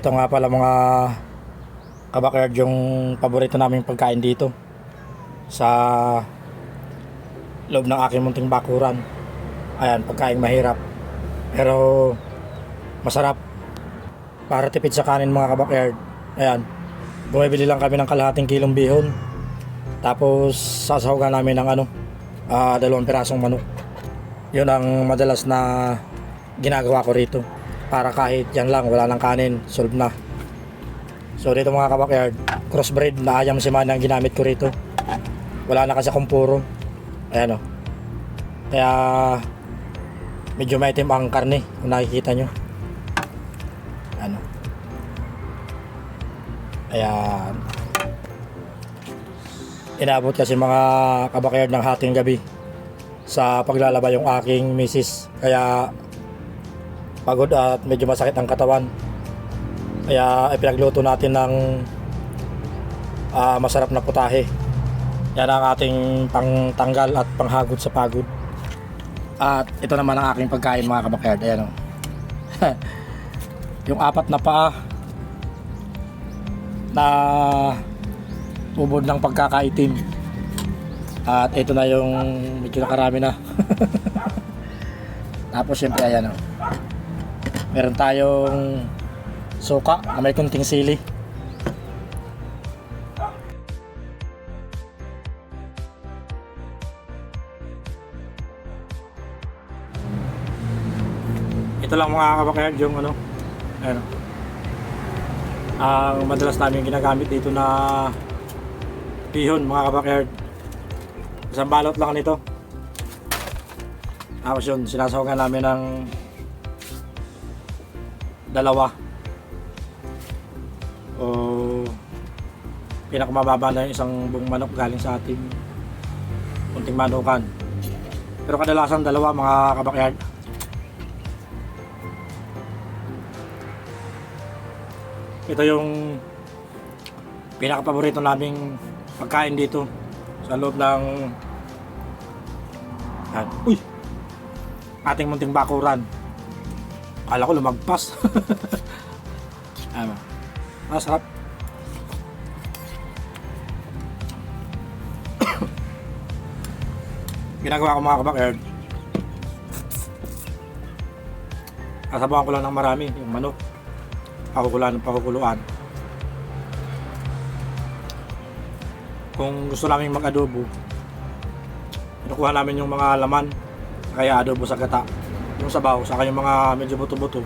Ito nga pala mga kabakyard yung paborito naming pagkain dito sa loob ng aking munting bakuran. Ayan, pagkain mahirap. Pero masarap. Para tipid sa kanin mga kabakyard. Ayan, bumibili lang kami ng kalahating kilong bihon. Tapos sasahugan namin ng ano, ah, dalawang pirasong manok. Yun ang madalas na ginagawa ko rito. Para kahit yan lang, wala nang kanin, solve na. So dito mga kabakyard, crossbreed na ayam si Man ang ginamit ko rito. Wala na kasi akong puro. Ayan o. Kaya medyo maitim ang karne kung nakikita nyo. Ano. Ayan. Inabot kasi mga kabakyard ng hating gabi sa paglalaba yung aking misis. Kaya pagod at medyo masakit ang katawan. Kaya ipinagluto natin ng ah, masarap na putahe. Yan ang ating pangtanggal at panghagod sa pagod. At ito naman ang aking pagkain mga kabakyard. Ayan o. yung apat na paa na ubod ng pagkakaitim. At ito na yung medyo nakarami na. Tapos syempre ayan o. Meron tayong suka na may kunting sili. Ito lang mga kabakyard yung ano. Ano. Ang madalas namin ginagamit dito na pihon mga kabakyard. Isang balot lang nito. Tapos yun, sinasawagan namin ng dalawa. O pinakamababa na yung isang buong manok galing sa ating kunting manukan. Pero kadalasan dalawa mga kabakyard ito yung pinakapaborito naming pagkain dito sa loob ng uy! Ating munting bakuran Akala ko lumagpas. ano? Masarap. Ginagawa ko mga kabakyard. Kasabawan ko lang ng marami, yung manok. Pakukulan ng pakukuluan. Kung gusto namin mag-adobo, kinukuha namin yung mga laman, kaya adobo sa gata yung sabaw saka yung mga medyo buto-buto.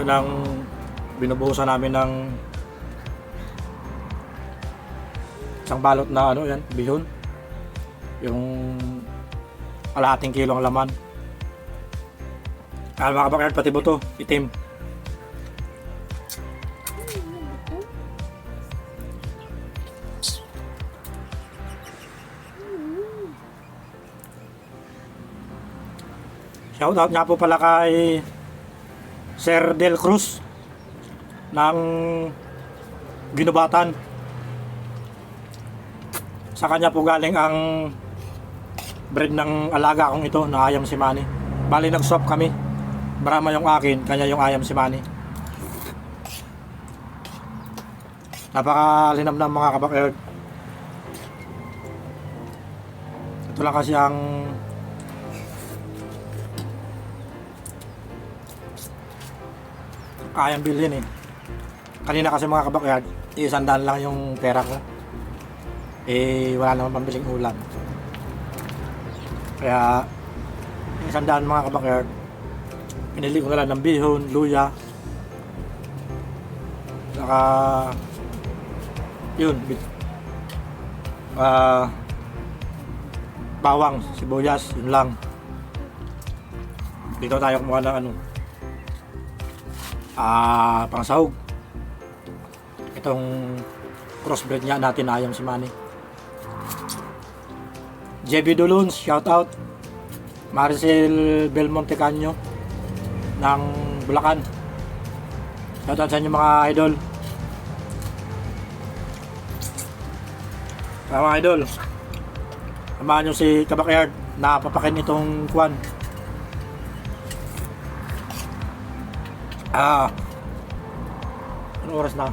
Yun ang binubuhusan namin ng isang balot na ano yan bihon. Yung kalahating kilo ang laman. Kaya mga kabakyard pati buto itim Shoutout nga po pala kay Sir Del Cruz ng Ginubatan. Sa kanya po galing ang bread ng alaga kong ito na ayam si Manny. Bali nag-swap kami. Brahma yung akin, kanya yung ayam si Manny. Napakalinam ng mga kabakyard. Ito lang kasi ang kayang bilhin eh. Kanina kasi mga kabakyard, isang daan lang yung pera ko. Eh, wala naman pambiling ulam. Kaya, isang daan mga kabakyard, pinili ko na lang ng bihon, luya, saka, yun, bit, ah, bawang, sibuyas, yun lang. Dito tayo kumuha ng ano, ah pangsahog. Itong crossbreed niya natin na ayam si Manny. JB Dulons, shout out. Maricel Belmonte Canyo ng Bulacan. Shout out sa inyo mga idol. Mga idol. Samahan nyo si Kabakyard na papakin itong kwan. Ah, Anong oras na?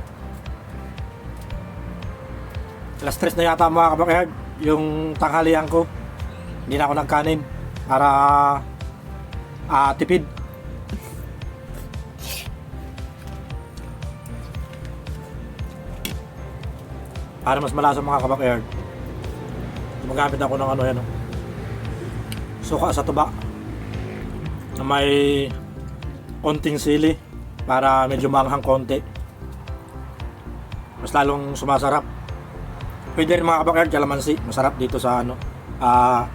Alas 3 na yata mga kabakihard. Yung tanghalian ko. Hindi na ako nagkanin. Para ah tipid. Para mas malasa mga kabakihard. Gumagamit ako ng ano yan. oh. Suka sa tuba. Na may konting sili para medyo manghang konti. Mas lalong sumasarap. Pwede rin mga kabakard, kalamansi. Masarap dito sa ano, ah,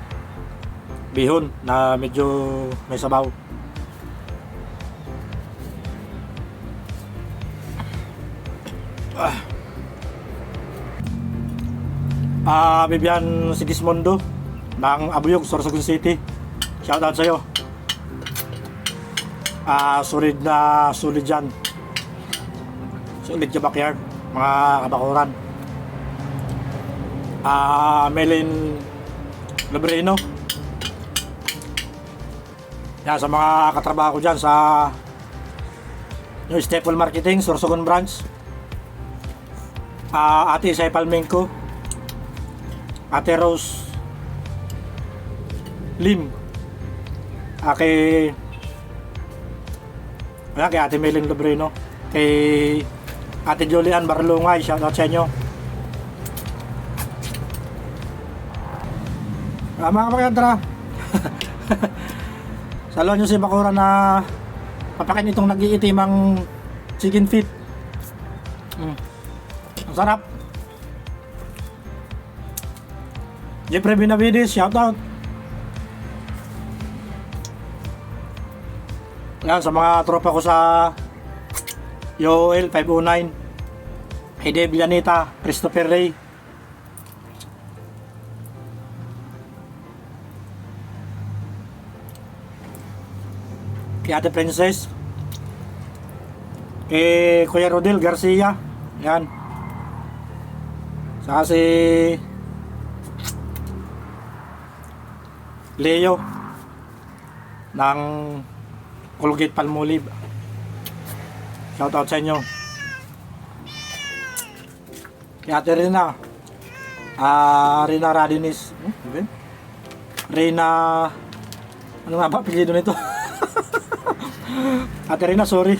bihon na medyo may sabaw. Ah. Ah, Bibian Sigismondo ng Abuyog, Sorsogon City. Shoutout sa'yo. Ah, sulit na sulit dyan. Sulit sa backyard, mga kabakuran. Ah, Melin Lobreno. Yan, sa mga katrabaho ko dyan sa yung Staple Marketing, Sorsogon Branch. Ah, Ate Isay Palmenko. Ate Rose Lim. Kay Ayan, kay Ate Melin Lobreno. Kay Ate Julian Barlungay. Shoutout sa inyo. Ah, mga kapagyan, tara. Salo nyo si Bakura na papakin itong nag-iitimang chicken feet. Mm. Ang sarap. Jeffrey Benavides, shoutout. Yan, sa mga tropa ko sa YOL 509, Hide Villanita, Christopher Ray. Kay Ate Princess. Kay Kuya Rodel Garcia. Yan. Saka si Leo ng Colgate Palmolive. Shout out sa inyo. Kay Ate Rina. Ah, Rina Radinis. Hmm? Rina ano nga ba apelyido nito? Ate Rina, sorry.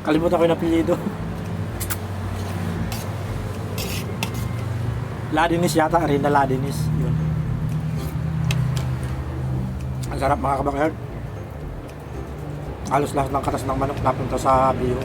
Kalimutan ko yung apelyido. Ladinis yata, Rina Ladinis. Yun. Ang sarap mga kabakard. Halos lahat ng katas ng manok napunta sa biyo.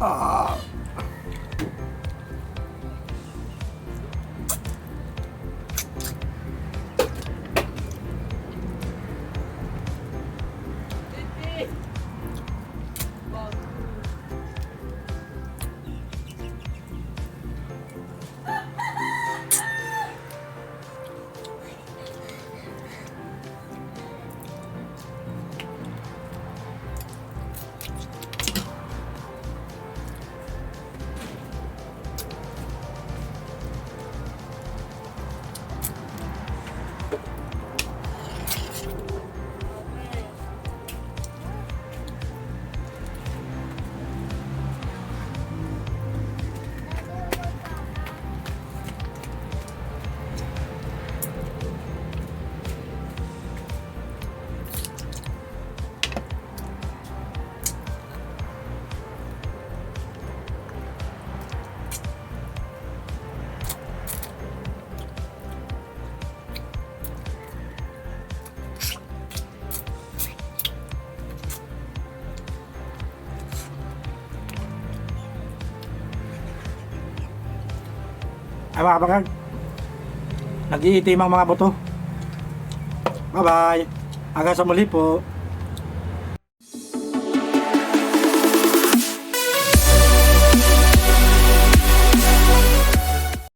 ああ Ay mga kabakyard, nag-iitim ang mga buto. Bye-bye. Hanggang sa muli po.